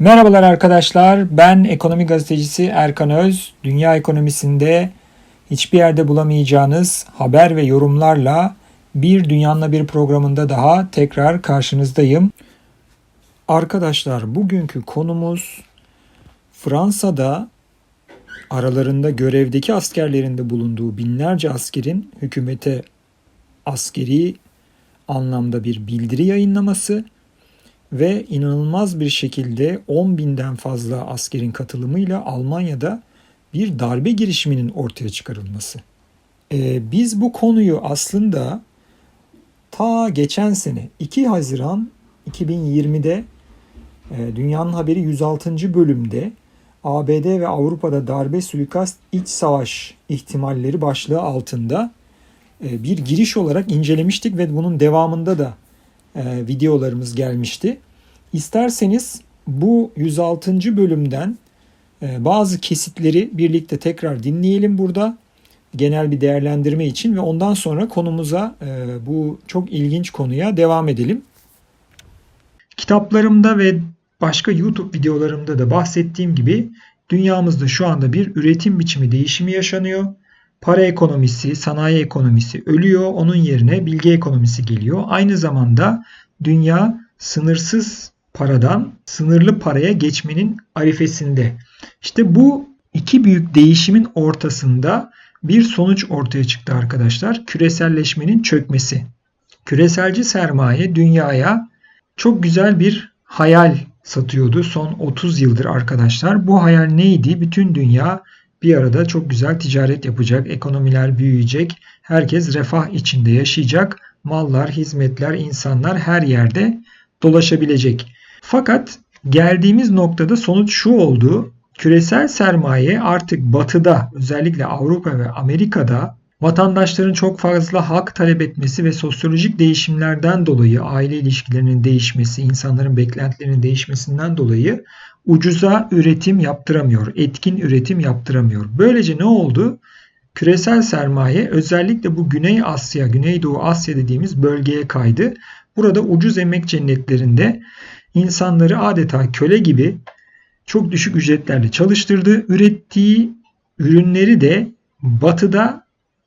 Merhabalar arkadaşlar. Ben ekonomi gazetecisi Erkan Öz. Dünya ekonomisinde hiçbir yerde bulamayacağınız haber ve yorumlarla bir Dünyanla Bir programında daha tekrar karşınızdayım. Arkadaşlar bugünkü konumuz Fransa'da aralarında görevdeki askerlerin de bulunduğu binlerce askerin hükümete askeri anlamda bir bildiri yayınlaması ve inanılmaz bir şekilde 10 binden fazla askerin katılımıyla Almanya'da bir darbe girişiminin ortaya çıkarılması. Ee, biz bu konuyu aslında ta geçen sene 2 Haziran 2020'de e, Dünyanın Haberi 106. bölümde ABD ve Avrupa'da darbe suikast iç savaş ihtimalleri başlığı altında e, bir giriş olarak incelemiştik ve bunun devamında da e, videolarımız gelmişti. İsterseniz bu 106. bölümden e, bazı kesitleri birlikte tekrar dinleyelim burada genel bir değerlendirme için ve ondan sonra konumuza e, bu çok ilginç konuya devam edelim. Kitaplarımda ve başka YouTube videolarımda da bahsettiğim gibi dünyamızda şu anda bir üretim biçimi değişimi yaşanıyor. Para ekonomisi, sanayi ekonomisi ölüyor. Onun yerine bilgi ekonomisi geliyor. Aynı zamanda dünya sınırsız paradan sınırlı paraya geçmenin arifesinde. İşte bu iki büyük değişimin ortasında bir sonuç ortaya çıktı arkadaşlar. Küreselleşmenin çökmesi. Küreselci sermaye dünyaya çok güzel bir hayal satıyordu son 30 yıldır arkadaşlar. Bu hayal neydi? Bütün dünya bir arada çok güzel ticaret yapacak, ekonomiler büyüyecek, herkes refah içinde yaşayacak, mallar, hizmetler, insanlar her yerde dolaşabilecek. Fakat geldiğimiz noktada sonuç şu oldu. Küresel sermaye artık batıda özellikle Avrupa ve Amerika'da vatandaşların çok fazla hak talep etmesi ve sosyolojik değişimlerden dolayı aile ilişkilerinin değişmesi, insanların beklentilerinin değişmesinden dolayı ucuza üretim yaptıramıyor, etkin üretim yaptıramıyor. Böylece ne oldu? Küresel sermaye özellikle bu Güney Asya, Güneydoğu Asya dediğimiz bölgeye kaydı. Burada ucuz emek cennetlerinde insanları adeta köle gibi çok düşük ücretlerle çalıştırdı. Ürettiği ürünleri de batıda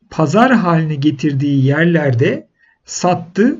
pazar haline getirdiği yerlerde sattı.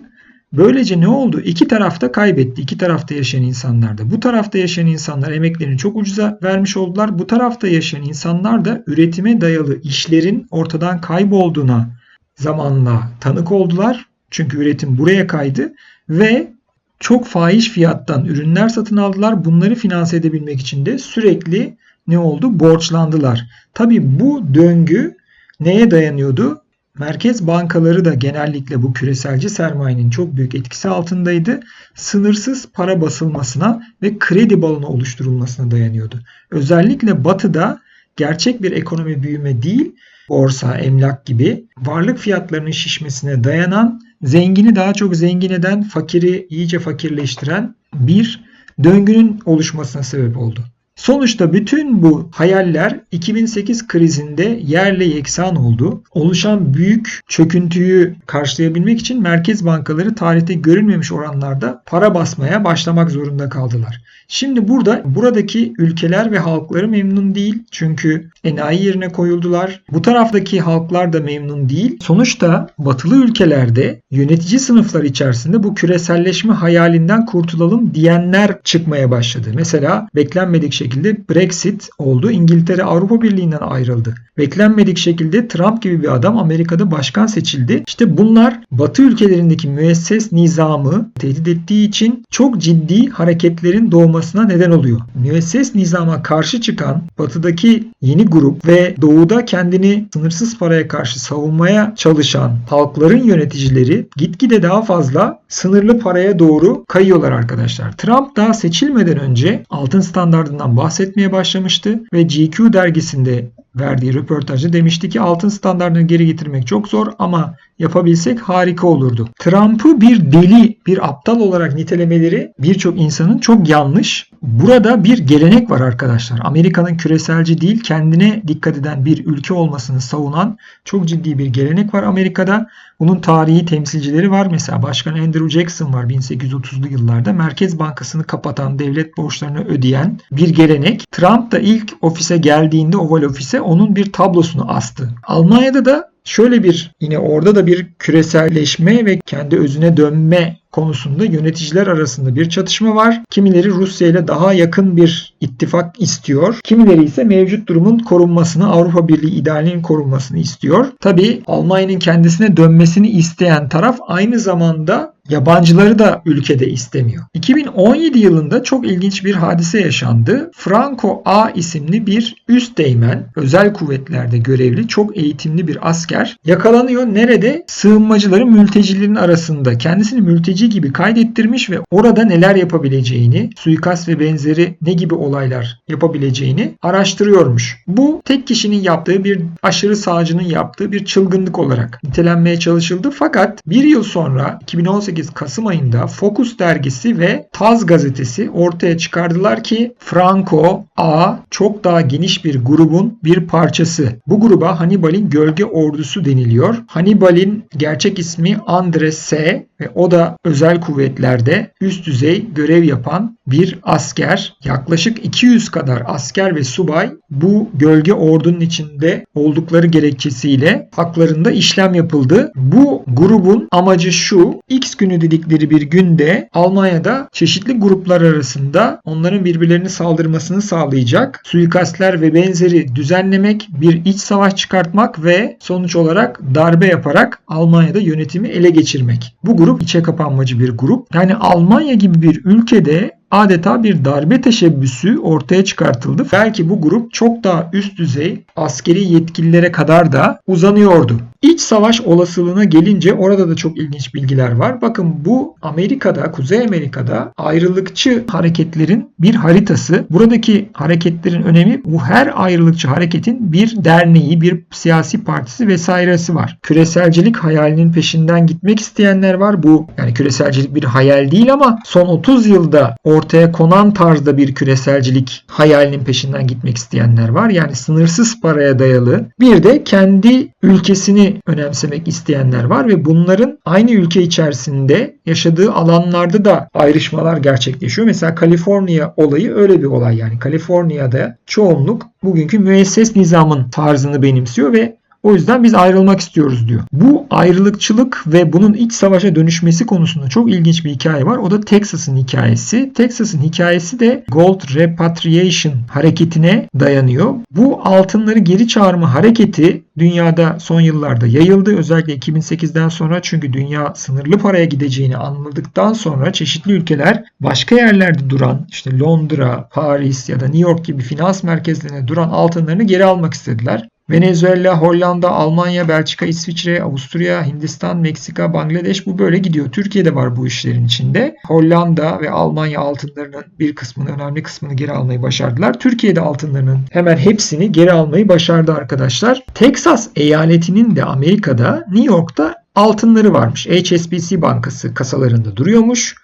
Böylece ne oldu? İki tarafta kaybetti. İki tarafta yaşayan insanlar da. Bu tarafta yaşayan insanlar emeklerini çok ucuza vermiş oldular. Bu tarafta yaşayan insanlar da üretime dayalı işlerin ortadan kaybolduğuna zamanla tanık oldular. Çünkü üretim buraya kaydı ve çok fahiş fiyattan ürünler satın aldılar. Bunları finanse edebilmek için de sürekli ne oldu? Borçlandılar. Tabi bu döngü neye dayanıyordu? Merkez bankaları da genellikle bu küreselci sermayenin çok büyük etkisi altındaydı. Sınırsız para basılmasına ve kredi balonu oluşturulmasına dayanıyordu. Özellikle batıda gerçek bir ekonomi büyüme değil, borsa, emlak gibi varlık fiyatlarının şişmesine dayanan, zengini daha çok zengin eden, fakiri iyice fakirleştiren bir döngünün oluşmasına sebep oldu. Sonuçta bütün bu hayaller 2008 krizinde yerle yeksan oldu. Oluşan büyük çöküntüyü karşılayabilmek için merkez bankaları tarihte görülmemiş oranlarda para basmaya başlamak zorunda kaldılar. Şimdi burada buradaki ülkeler ve halkları memnun değil. Çünkü enayi yerine koyuldular. Bu taraftaki halklar da memnun değil. Sonuçta batılı ülkelerde yönetici sınıflar içerisinde bu küreselleşme hayalinden kurtulalım diyenler çıkmaya başladı. Mesela beklenmedik şekilde Brexit oldu. İngiltere Avrupa Birliği'nden ayrıldı. Beklenmedik şekilde Trump gibi bir adam Amerika'da başkan seçildi. İşte bunlar Batı ülkelerindeki müesses nizamı tehdit ettiği için çok ciddi hareketlerin doğmasına neden oluyor. Müesses nizama karşı çıkan Batı'daki yeni grup ve Doğu'da kendini sınırsız paraya karşı savunmaya çalışan halkların yöneticileri gitgide daha fazla sınırlı paraya doğru kayıyorlar arkadaşlar. Trump daha seçilmeden önce altın standartından bahsetmeye başlamıştı ve GQ dergisinde verdiği röportajda demişti ki altın standartını geri getirmek çok zor ama yapabilsek harika olurdu. Trump'ı bir deli, bir aptal olarak nitelemeleri birçok insanın çok yanlış. Burada bir gelenek var arkadaşlar. Amerika'nın küreselci değil kendine dikkat eden bir ülke olmasını savunan çok ciddi bir gelenek var Amerika'da. Bunun tarihi temsilcileri var. Mesela Başkan Andrew Jackson var 1830'lu yıllarda. Merkez Bankası'nı kapatan, devlet borçlarını ödeyen bir gelenek. Trump da ilk ofise geldiğinde Oval Ofise onun bir tablosunu astı. Almanya'da da şöyle bir yine orada da bir küreselleşme ve kendi özüne dönme konusunda yöneticiler arasında bir çatışma var. Kimileri Rusya ile daha yakın bir ittifak istiyor. Kimileri ise mevcut durumun korunmasını, Avrupa Birliği idealinin korunmasını istiyor. Tabi Almanya'nın kendisine dönmesini isteyen taraf aynı zamanda yabancıları da ülkede istemiyor. 2017 yılında çok ilginç bir hadise yaşandı. Franco A isimli bir üst değmen, özel kuvvetlerde görevli, çok eğitimli bir asker yakalanıyor. Nerede? Sığınmacıların, mültecilerin arasında. Kendisini mülteci gibi kaydettirmiş ve orada neler yapabileceğini, suikast ve benzeri ne gibi olaylar yapabileceğini araştırıyormuş. Bu tek kişinin yaptığı bir aşırı sağcının yaptığı bir çılgınlık olarak nitelenmeye çalışıldı. Fakat bir yıl sonra 2018 Kasım ayında Focus dergisi ve Taz gazetesi ortaya çıkardılar ki Franco A çok daha geniş bir grubun bir parçası. Bu gruba Hannibal'in gölge ordusu deniliyor. Hannibal'in gerçek ismi Andres S ve o da özel kuvvetlerde üst düzey görev yapan bir asker. Yaklaşık 200 kadar asker ve subay bu gölge ordunun içinde oldukları gerekçesiyle haklarında işlem yapıldı. Bu grubun amacı şu. X günü dedikleri bir günde Almanya'da çeşitli gruplar arasında onların birbirlerini saldırmasını sağlayacak suikastler ve benzeri düzenlemek, bir iç savaş çıkartmak ve sonuç olarak darbe yaparak Almanya'da yönetimi ele geçirmek. Bu grup içe kapanmacı bir grup. Yani Almanya gibi bir ülkede adeta bir darbe teşebbüsü ortaya çıkartıldı. Belki bu grup çok daha üst düzey askeri yetkililere kadar da uzanıyordu. İç savaş olasılığına gelince orada da çok ilginç bilgiler var. Bakın bu Amerika'da, Kuzey Amerika'da ayrılıkçı hareketlerin bir haritası. Buradaki hareketlerin önemi bu her ayrılıkçı hareketin bir derneği, bir siyasi partisi vesairesi var. Küreselcilik hayalinin peşinden gitmek isteyenler var. Bu yani küreselcilik bir hayal değil ama son 30 yılda ortaya konan tarzda bir küreselcilik hayalinin peşinden gitmek isteyenler var. Yani sınırsız paraya dayalı. Bir de kendi ülkesini önemsemek isteyenler var ve bunların aynı ülke içerisinde yaşadığı alanlarda da ayrışmalar gerçekleşiyor. Mesela Kaliforniya olayı öyle bir olay yani. Kaliforniya'da çoğunluk bugünkü müesses nizamın tarzını benimsiyor ve o yüzden biz ayrılmak istiyoruz diyor. Bu ayrılıkçılık ve bunun iç savaşa dönüşmesi konusunda çok ilginç bir hikaye var. O da Texas'ın hikayesi. Texas'ın hikayesi de Gold Repatriation hareketine dayanıyor. Bu altınları geri çağırma hareketi dünyada son yıllarda yayıldı. Özellikle 2008'den sonra çünkü dünya sınırlı paraya gideceğini anladıktan sonra çeşitli ülkeler başka yerlerde duran işte Londra, Paris ya da New York gibi finans merkezlerine duran altınlarını geri almak istediler. Venezuela, Hollanda, Almanya, Belçika, İsviçre, Avusturya, Hindistan, Meksika, Bangladeş bu böyle gidiyor. Türkiye'de var bu işlerin içinde. Hollanda ve Almanya altınlarının bir kısmını, önemli kısmını geri almayı başardılar. Türkiye'de altınlarının hemen hepsini geri almayı başardı arkadaşlar. Texas eyaletinin de Amerika'da, New York'ta altınları varmış. HSBC Bankası kasalarında duruyormuş.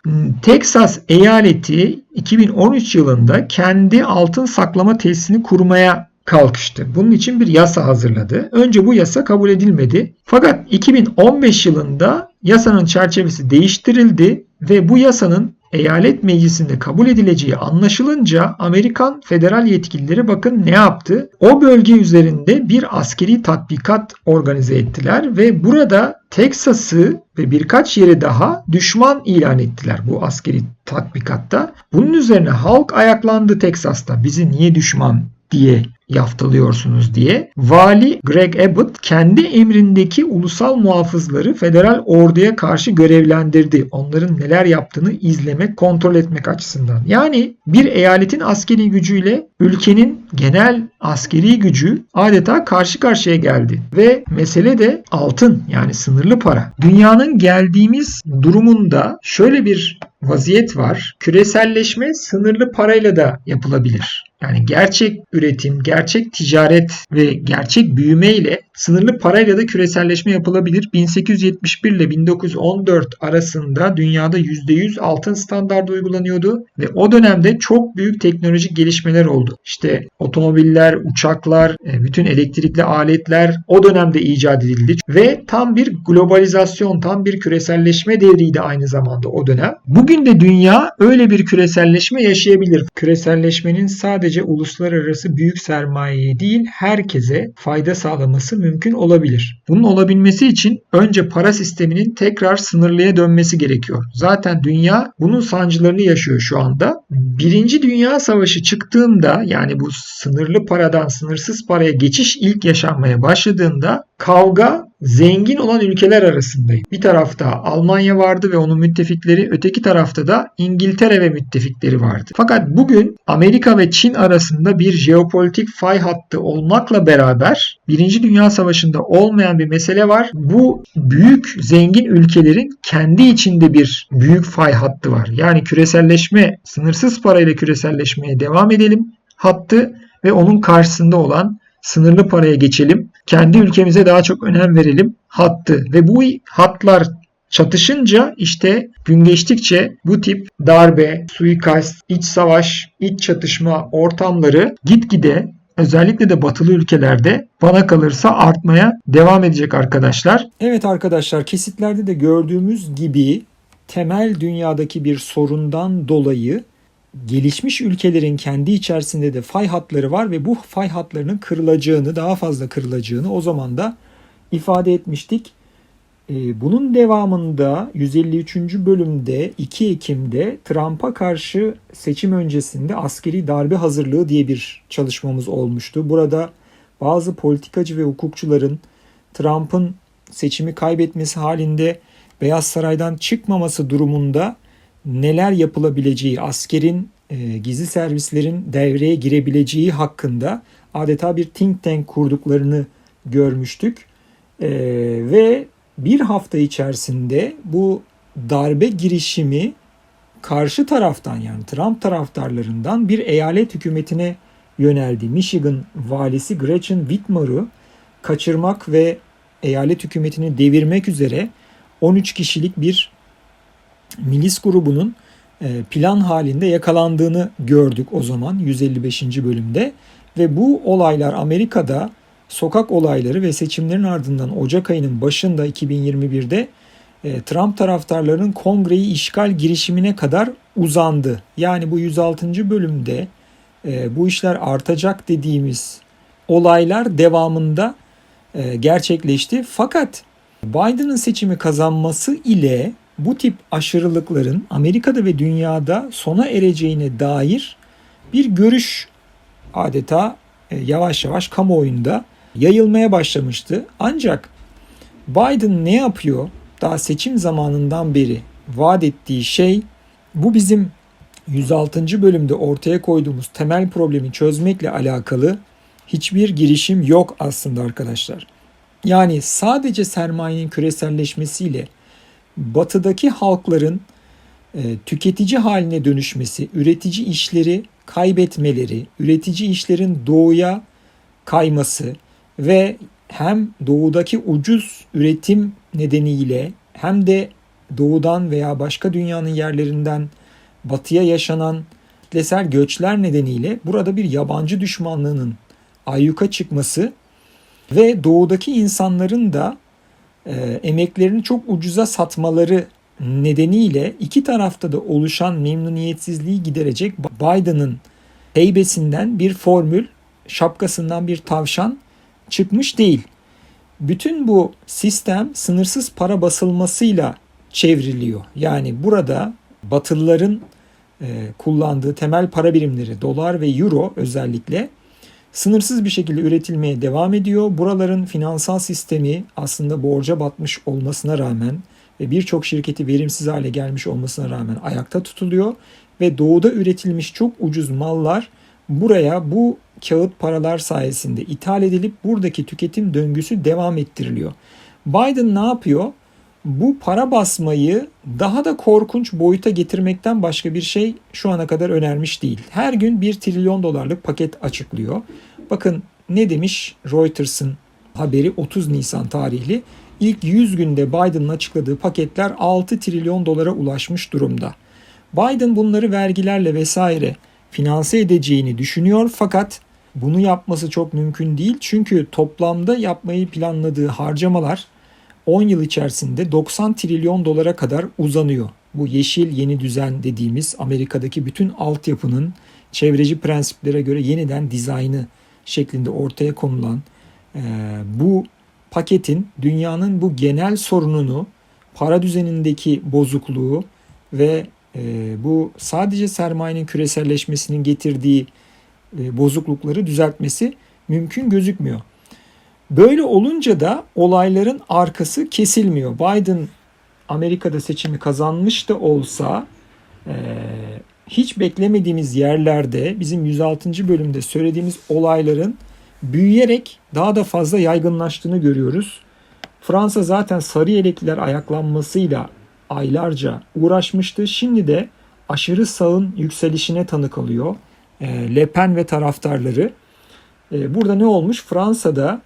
Texas eyaleti 2013 yılında kendi altın saklama tesisini kurmaya kalkıştı. Bunun için bir yasa hazırladı. Önce bu yasa kabul edilmedi. Fakat 2015 yılında yasanın çerçevesi değiştirildi ve bu yasanın eyalet meclisinde kabul edileceği anlaşılınca Amerikan federal yetkilileri bakın ne yaptı? O bölge üzerinde bir askeri tatbikat organize ettiler ve burada Teksas'ı ve birkaç yeri daha düşman ilan ettiler bu askeri tatbikatta. Bunun üzerine halk ayaklandı Teksas'ta. Bizi niye düşman diye yaftalıyorsunuz diye. Vali Greg Abbott kendi emrindeki ulusal muhafızları federal orduya karşı görevlendirdi. Onların neler yaptığını izlemek, kontrol etmek açısından. Yani bir eyaletin askeri gücüyle ülkenin genel askeri gücü adeta karşı karşıya geldi. Ve mesele de altın yani sınırlı para. Dünyanın geldiğimiz durumunda şöyle bir vaziyet var. Küreselleşme sınırlı parayla da yapılabilir. Yani gerçek üretim, gerçek ticaret ve gerçek büyüme ile sınırlı parayla da küreselleşme yapılabilir. 1871 ile 1914 arasında dünyada %100 altın standardı uygulanıyordu ve o dönemde çok büyük teknolojik gelişmeler oldu. İşte otomobiller, uçaklar, e, bütün elektrikli aletler o dönemde icat edildi ve tam bir globalizasyon, tam bir küreselleşme devriydi aynı zamanda o dönem. Bugün de dünya öyle bir küreselleşme yaşayabilir. Küreselleşmenin sadece uluslararası büyük sermayeye değil herkese fayda sağlaması mümkün olabilir. Bunun olabilmesi için önce para sisteminin tekrar sınırlıya dönmesi gerekiyor. Zaten dünya bunun sancılarını yaşıyor şu anda. Birinci Dünya Savaşı çıktığında yani bu sınırlı paradan sınırsız paraya geçiş ilk yaşanmaya başladığında kavga zengin olan ülkeler arasındaydı. Bir tarafta Almanya vardı ve onun müttefikleri, öteki tarafta da İngiltere ve müttefikleri vardı. Fakat bugün Amerika ve Çin arasında bir jeopolitik fay hattı olmakla beraber Birinci Dünya Savaşı'nda olmayan bir mesele var. Bu büyük zengin ülkelerin kendi içinde bir büyük fay hattı var. Yani küreselleşme, sınırsız parayla küreselleşmeye devam edelim hattı ve onun karşısında olan sınırlı paraya geçelim. Kendi ülkemize daha çok önem verelim hattı ve bu hatlar çatışınca işte gün geçtikçe bu tip darbe, suikast, iç savaş, iç çatışma ortamları gitgide özellikle de batılı ülkelerde bana kalırsa artmaya devam edecek arkadaşlar. Evet arkadaşlar kesitlerde de gördüğümüz gibi temel dünyadaki bir sorundan dolayı gelişmiş ülkelerin kendi içerisinde de fay hatları var ve bu fay hatlarının kırılacağını, daha fazla kırılacağını o zaman da ifade etmiştik. Ee, bunun devamında 153. bölümde 2 Ekim'de Trump'a karşı seçim öncesinde askeri darbe hazırlığı diye bir çalışmamız olmuştu. Burada bazı politikacı ve hukukçuların Trump'ın seçimi kaybetmesi halinde Beyaz Saray'dan çıkmaması durumunda neler yapılabileceği, askerin, e, gizli servislerin devreye girebileceği hakkında adeta bir think tank kurduklarını görmüştük. E, ve bir hafta içerisinde bu darbe girişimi karşı taraftan yani Trump taraftarlarından bir eyalet hükümetine yöneldi. Michigan valisi Gretchen Whitmer'ı kaçırmak ve eyalet hükümetini devirmek üzere 13 kişilik bir milis grubunun e, plan halinde yakalandığını gördük o zaman 155. bölümde ve bu olaylar Amerika'da sokak olayları ve seçimlerin ardından Ocak ayının başında 2021'de e, Trump taraftarlarının kongreyi işgal girişimine kadar uzandı. Yani bu 106. bölümde e, bu işler artacak dediğimiz olaylar devamında gerçekleşti. Fakat Biden'ın seçimi kazanması ile bu tip aşırılıkların Amerika'da ve dünyada sona ereceğine dair bir görüş adeta e, yavaş yavaş kamuoyunda yayılmaya başlamıştı. Ancak Biden ne yapıyor? Daha seçim zamanından beri vaat ettiği şey bu bizim 106. bölümde ortaya koyduğumuz temel problemi çözmekle alakalı hiçbir girişim yok aslında arkadaşlar. Yani sadece sermayenin küreselleşmesiyle batıdaki halkların e, tüketici haline dönüşmesi, üretici işleri kaybetmeleri, üretici işlerin doğuya kayması ve hem doğudaki ucuz üretim nedeniyle hem de doğudan veya başka dünyanın yerlerinden batıya yaşanan kitlesel göçler nedeniyle burada bir yabancı düşmanlığının ayyuka çıkması ve doğudaki insanların da e, emeklerini çok ucuza satmaları nedeniyle iki tarafta da oluşan memnuniyetsizliği giderecek Biden'ın heybesinden bir formül, şapkasından bir tavşan çıkmış değil. Bütün bu sistem sınırsız para basılmasıyla çevriliyor. Yani burada Batılıların e, kullandığı temel para birimleri dolar ve euro özellikle sınırsız bir şekilde üretilmeye devam ediyor. Buraların finansal sistemi aslında borca batmış olmasına rağmen ve birçok şirketi verimsiz hale gelmiş olmasına rağmen ayakta tutuluyor ve doğuda üretilmiş çok ucuz mallar buraya bu kağıt paralar sayesinde ithal edilip buradaki tüketim döngüsü devam ettiriliyor. Biden ne yapıyor? Bu para basmayı daha da korkunç boyuta getirmekten başka bir şey şu ana kadar önermiş değil. Her gün 1 trilyon dolarlık paket açıklıyor. Bakın ne demiş Reuters'ın haberi 30 Nisan tarihli. İlk 100 günde Biden'ın açıkladığı paketler 6 trilyon dolara ulaşmış durumda. Biden bunları vergilerle vesaire finanse edeceğini düşünüyor fakat bunu yapması çok mümkün değil. Çünkü toplamda yapmayı planladığı harcamalar 10 yıl içerisinde 90 trilyon dolara kadar uzanıyor. Bu yeşil yeni düzen dediğimiz Amerika'daki bütün altyapının çevreci prensiplere göre yeniden dizaynı şeklinde ortaya konulan e, bu paketin dünyanın bu genel sorununu, para düzenindeki bozukluğu ve e, bu sadece sermayenin küreselleşmesinin getirdiği e, bozuklukları düzeltmesi mümkün gözükmüyor. Böyle olunca da olayların arkası kesilmiyor. Biden Amerika'da seçimi kazanmış da olsa e, hiç beklemediğimiz yerlerde bizim 106. bölümde söylediğimiz olayların büyüyerek daha da fazla yaygınlaştığını görüyoruz. Fransa zaten sarı yelekliler ayaklanmasıyla aylarca uğraşmıştı. Şimdi de aşırı sağın yükselişine tanık alıyor. E, Le Pen ve taraftarları. E, burada ne olmuş? Fransa'da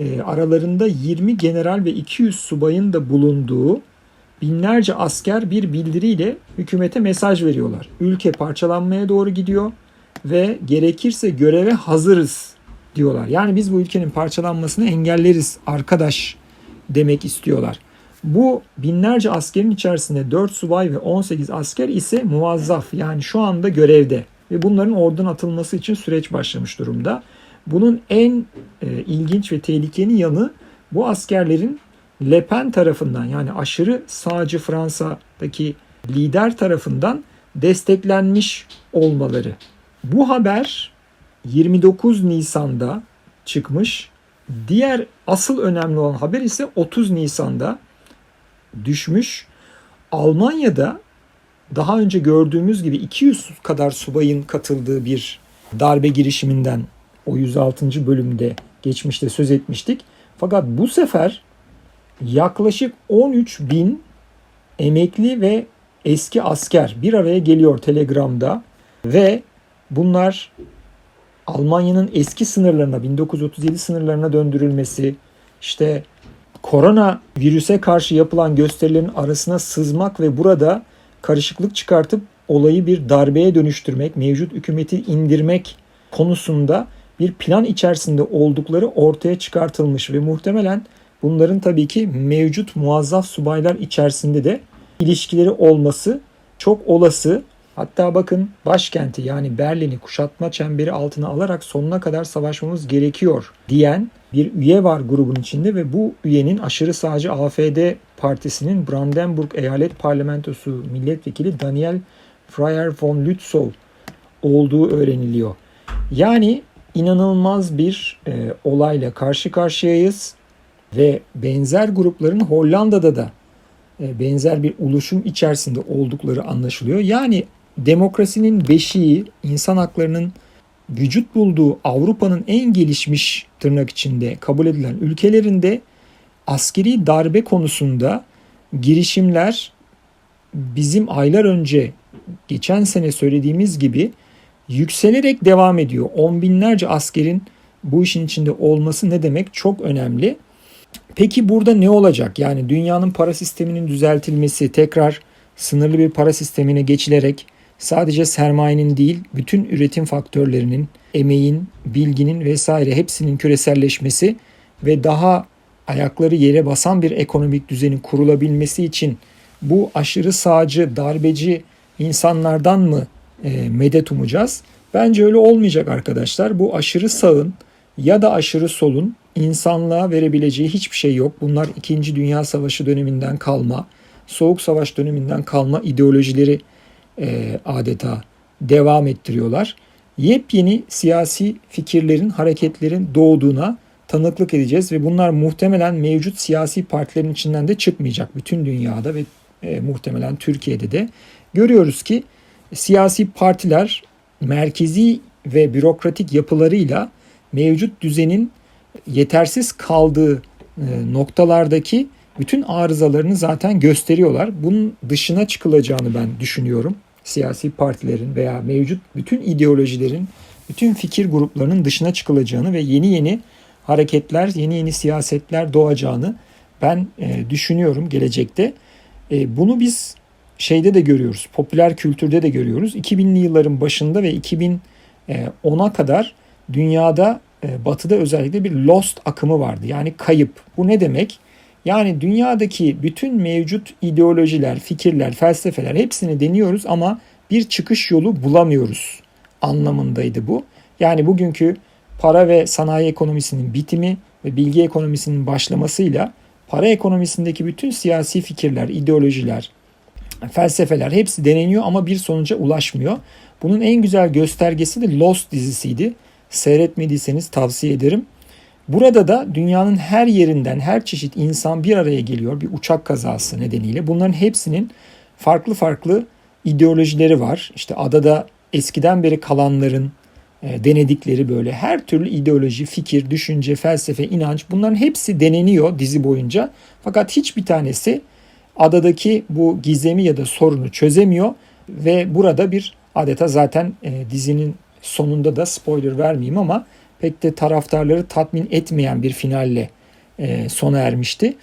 e, aralarında 20 general ve 200 subayın da bulunduğu binlerce asker bir bildiriyle hükümete mesaj veriyorlar. Ülke parçalanmaya doğru gidiyor ve gerekirse göreve hazırız diyorlar. Yani biz bu ülkenin parçalanmasını engelleriz arkadaş demek istiyorlar. Bu binlerce askerin içerisinde 4 subay ve 18 asker ise muvazzaf yani şu anda görevde ve bunların oradan atılması için süreç başlamış durumda. Bunun en e, ilginç ve tehlikeli yanı bu askerlerin Le Pen tarafından yani aşırı sağcı Fransa'daki lider tarafından desteklenmiş olmaları. Bu haber 29 Nisan'da çıkmış. Diğer asıl önemli olan haber ise 30 Nisan'da düşmüş. Almanya'da daha önce gördüğümüz gibi 200 kadar subayın katıldığı bir darbe girişiminden o 106. bölümde geçmişte söz etmiştik. Fakat bu sefer yaklaşık 13 bin emekli ve eski asker bir araya geliyor Telegram'da ve bunlar Almanya'nın eski sınırlarına 1937 sınırlarına döndürülmesi işte korona virüse karşı yapılan gösterilerin arasına sızmak ve burada karışıklık çıkartıp olayı bir darbeye dönüştürmek, mevcut hükümeti indirmek konusunda bir plan içerisinde oldukları ortaya çıkartılmış ve muhtemelen bunların tabii ki mevcut muazzaf subaylar içerisinde de ilişkileri olması çok olası. Hatta bakın başkenti yani Berlin'i kuşatma çemberi altına alarak sonuna kadar savaşmamız gerekiyor diyen bir üye var grubun içinde ve bu üyenin aşırı sağcı AFD partisinin Brandenburg Eyalet Parlamentosu milletvekili Daniel Freier von Lützow olduğu öğreniliyor. Yani inanılmaz bir e, olayla karşı karşıyayız ve benzer grupların Hollanda'da da e, benzer bir oluşum içerisinde oldukları anlaşılıyor. Yani demokrasinin beşiği, insan haklarının vücut bulduğu Avrupa'nın en gelişmiş tırnak içinde kabul edilen ülkelerinde askeri darbe konusunda girişimler bizim aylar önce geçen sene söylediğimiz gibi yükselerek devam ediyor. On binlerce askerin bu işin içinde olması ne demek? Çok önemli. Peki burada ne olacak? Yani dünyanın para sisteminin düzeltilmesi, tekrar sınırlı bir para sistemine geçilerek sadece sermayenin değil, bütün üretim faktörlerinin, emeğin, bilginin vesaire hepsinin küreselleşmesi ve daha ayakları yere basan bir ekonomik düzenin kurulabilmesi için bu aşırı sağcı, darbeci insanlardan mı e, medet umacağız? Bence öyle olmayacak arkadaşlar. Bu aşırı sağın ya da aşırı solun insanlığa verebileceği hiçbir şey yok. Bunlar 2. Dünya Savaşı döneminden kalma, Soğuk Savaş döneminden kalma ideolojileri e, adeta devam ettiriyorlar. Yepyeni siyasi fikirlerin, hareketlerin doğduğuna tanıklık edeceğiz ve bunlar muhtemelen mevcut siyasi partilerin içinden de çıkmayacak bütün dünyada ve e, muhtemelen Türkiye'de de görüyoruz ki siyasi partiler merkezi ve bürokratik yapılarıyla mevcut düzenin yetersiz kaldığı e, noktalardaki bütün arızalarını zaten gösteriyorlar. Bunun dışına çıkılacağını ben düşünüyorum. Siyasi partilerin veya mevcut bütün ideolojilerin, bütün fikir gruplarının dışına çıkılacağını ve yeni yeni hareketler, yeni yeni siyasetler doğacağını ben e, düşünüyorum gelecekte. E, bunu biz şeyde de görüyoruz, popüler kültürde de görüyoruz. 2000'li yılların başında ve 2010'a kadar dünyada, e, batıda özellikle bir lost akımı vardı. Yani kayıp. Bu ne demek? Yani dünyadaki bütün mevcut ideolojiler, fikirler, felsefeler hepsini deniyoruz ama bir çıkış yolu bulamıyoruz anlamındaydı bu. Yani bugünkü para ve sanayi ekonomisinin bitimi ve bilgi ekonomisinin başlamasıyla para ekonomisindeki bütün siyasi fikirler, ideolojiler, felsefeler hepsi deneniyor ama bir sonuca ulaşmıyor. Bunun en güzel göstergesi de Lost dizisiydi. Seyretmediyseniz tavsiye ederim. Burada da dünyanın her yerinden her çeşit insan bir araya geliyor bir uçak kazası nedeniyle. Bunların hepsinin farklı farklı ideolojileri var. İşte adada eskiden beri kalanların e, denedikleri böyle her türlü ideoloji, fikir, düşünce, felsefe, inanç bunların hepsi deneniyor dizi boyunca. Fakat hiçbir tanesi adadaki bu gizemi ya da sorunu çözemiyor ve burada bir adeta zaten e, dizinin sonunda da spoiler vermeyeyim ama pek de taraftarları tatmin etmeyen bir finalle e, sona ermişti.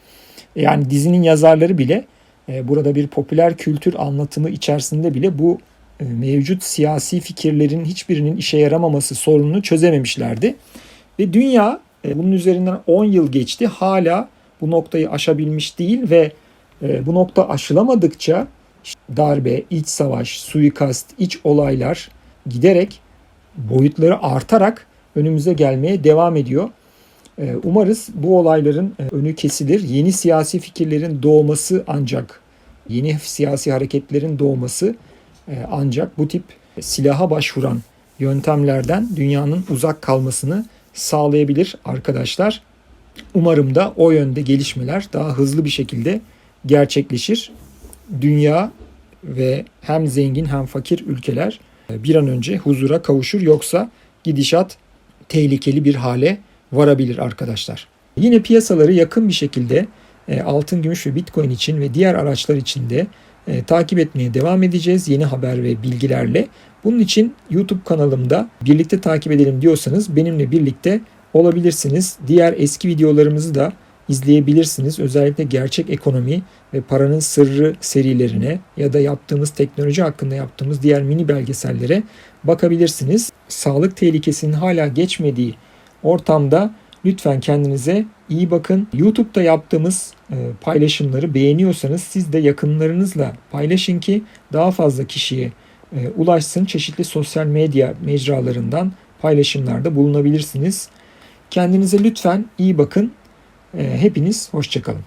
Yani dizinin yazarları bile e, burada bir popüler kültür anlatımı içerisinde bile bu e, mevcut siyasi fikirlerin hiçbirinin işe yaramaması sorununu çözememişlerdi. Ve dünya e, bunun üzerinden 10 yıl geçti hala bu noktayı aşabilmiş değil ve e, bu nokta aşılamadıkça darbe, iç savaş, suikast, iç olaylar giderek boyutları artarak önümüze gelmeye devam ediyor. E, Umarız bu olayların e, önü kesilir. Yeni siyasi fikirlerin doğması ancak yeni siyasi hareketlerin doğması e, ancak bu tip silaha başvuran yöntemlerden dünyanın uzak kalmasını sağlayabilir arkadaşlar. Umarım da o yönde gelişmeler daha hızlı bir şekilde gerçekleşir. Dünya ve hem zengin hem fakir ülkeler bir an önce huzura kavuşur yoksa gidişat tehlikeli bir hale varabilir arkadaşlar. Yine piyasaları yakın bir şekilde e, altın, gümüş ve bitcoin için ve diğer araçlar için de e, takip etmeye devam edeceğiz yeni haber ve bilgilerle. Bunun için YouTube kanalımda birlikte takip edelim diyorsanız benimle birlikte olabilirsiniz. Diğer eski videolarımızı da izleyebilirsiniz. Özellikle gerçek ekonomi ve paranın sırrı serilerine ya da yaptığımız teknoloji hakkında yaptığımız diğer mini belgesellere bakabilirsiniz. Sağlık tehlikesinin hala geçmediği ortamda lütfen kendinize iyi bakın. YouTube'da yaptığımız e, paylaşımları beğeniyorsanız siz de yakınlarınızla paylaşın ki daha fazla kişiye e, ulaşsın. Çeşitli sosyal medya mecralarından paylaşımlarda bulunabilirsiniz. Kendinize lütfen iyi bakın. E, hepiniz hoşçakalın.